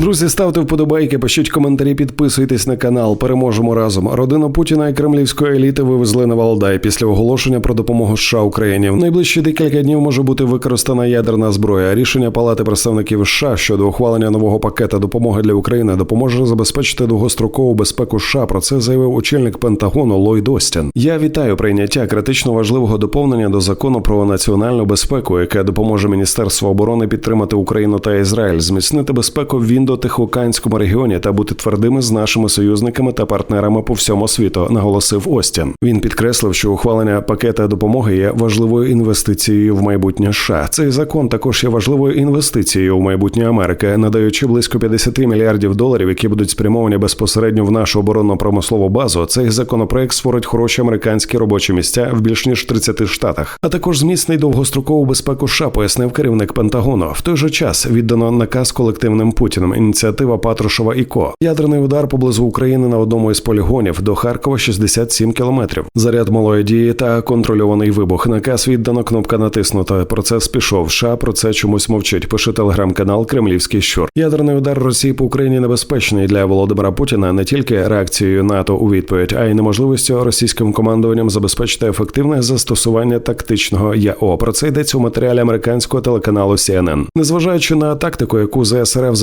Друзі, ставте вподобайки, пишіть коментарі, підписуйтесь на канал. Переможемо разом. Родину Путіна і кремлівської еліти вивезли на Валдай після оголошення про допомогу США Україні. В найближчі декілька днів може бути використана ядерна зброя. Рішення Палати представників США щодо ухвалення нового пакета допомоги для України допоможе забезпечити довгострокову безпеку США. Про це заявив очільник Пентагону Ллойд Остін. Я вітаю прийняття критично важливого доповнення до закону про національну безпеку, яке допоможе Міністерству оборони підтримати Україну та Ізраїль, зміцнити безпеку в індотихоокеанському регіоні та бути твердими з нашими союзниками та партнерами по всьому світу, наголосив Остін. Він підкреслив, що ухвалення пакета допомоги є важливою інвестицією в майбутнє США. Цей закон також є важливою інвестицією в майбутнє Америки, надаючи близько 50 мільярдів доларів, які будуть спрямовані безпосередньо в нашу оборонно-промислову базу. Цей законопроект створить хороші американські робочі місця в більш ніж 30 штатах, а також зміцнить довгострокову безпеку США, пояснив керівник Пентагону. В той же час віддано наказ колективним Путіним. Ініціатива Патрушева і Ко. Ядерний удар поблизу України на одному із полігонів до Харкова 67 кілометрів. Заряд малої дії та контрольований вибух. Наказ віддано. Кнопка натиснута. Процес пішов. США про це чомусь мовчить. Пише телеграм-канал Кремлівський щур. Ядерний удар Росії по Україні небезпечний для Володимира Путіна не тільки реакцією НАТО у відповідь, а й неможливістю російським командуванням забезпечити ефективне застосування тактичного ЯО. Про це йдеться у матеріалі американського телеканалу CNN. Незважаючи на тактику, яку ЗСРФ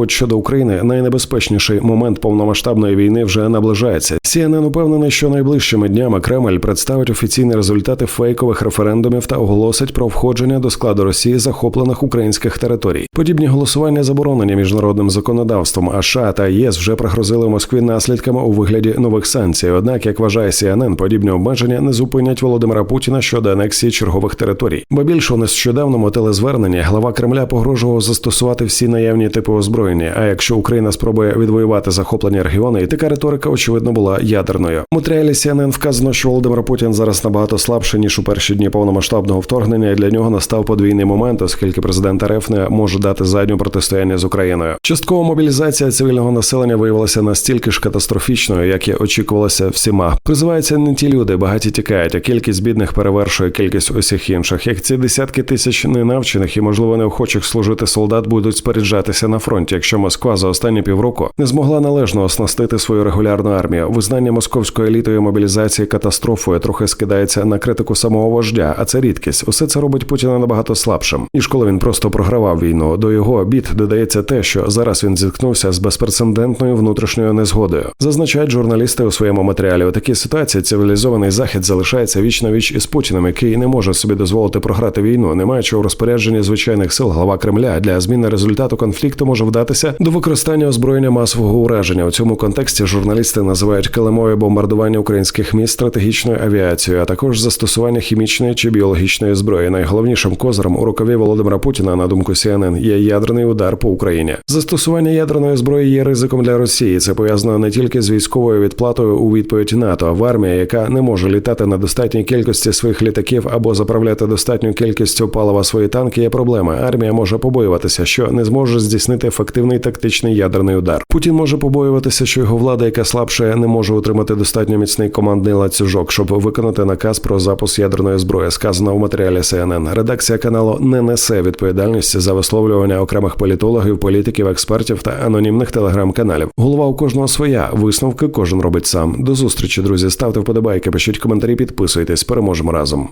застосовують щодо України, найнебезпечніший момент повномасштабної війни вже наближається. CNN упевнений, що найближчими днями Кремль представить офіційні результати фейкових референдумів та оголосить про входження до складу Росії захоплених українських територій. Подібні голосування заборонені міжнародним законодавством. А США та ЄС вже пригрозили Москві наслідками у вигляді нових санкцій. Однак, як вважає CNN, подібні обмеження не зупинять Володимира Путіна щодо анексії чергових територій. Бо більше у нещодавному телезвernенні глава Кремля погрожував застосувати всі наявні типи озброєння. А якщо Україна спробує відвоювати захоплені регіони, і така риторика очевидно була ядерною. У матеріалі CNN вказано, що Володимир Путін зараз набагато слабше ніж у перші дні повномасштабного вторгнення. і Для нього настав подвійний момент, оскільки президент РФ не може дати задню протистояння з Україною. Часткова мобілізація цивільного населення виявилася настільки ж катастрофічною, як і очікувалося всіма. Призиваються не ті люди, багаті тікають, а кількість бідних перевершує кількість усіх інших. Як ці десятки тисяч ненавчених і можливо неохочих служити солдат будуть споряджатися на фронті, якщо Москва за останні півроку не змогла належно оснастити свою регулярну армію. Визнання московської елітою мобілізації катастрофою трохи скидається на критику самого вождя, а це рідкість. Усе це робить Путіна набагато слабшим, ніж коли він просто програвав війну. До його бід додається те, що зараз він зіткнувся з безпрецедентною внутрішньою незгодою. Зазначають журналісти у своєму матеріалі. У такій ситуації цивілізований захід залишається віч на віч із Путіним, який не може собі дозволити програти війну, не маючи у розпорядженні звичайних сил глава Кремля для зміни результату конфлікту може вдатися до використання озброєння масового ураження. У цьому контексті журналісти називають килимові бомбардування українських міст стратегічною авіацією, а також застосування хімічної чи біологічної зброї. Найголовнішим козиром у рукаві Володимира Путіна, на думку CNN, є ядерний удар по Україні. Застосування ядерної зброї є ризиком для Росії. Це пов'язано не тільки з військовою відплатою у відповідь НАТО, а в армія, яка не може літати на достатній кількості своїх літаків або заправляти достатню кількістю палива свої танки. Є проблема. Армія може побоюватися, що не зможе здійснити ефективний тактичний ядерний удар. Путін може побоюватися, що його влада, яка слабше, не може утримати достатньо міцний командний ланцюжок, щоб виконати наказ про запуск ядерної зброї. Сказано в матеріалі CNN. Редакція каналу не несе відповідальності за висловлювання окремих політологів, політиків, експертів та анонімних телеграм-каналів. Голова у кожного своя. Висновки кожен робить сам. До зустрічі, друзі. Ставте вподобайки, пишіть коментарі, підписуйтесь. Переможемо разом.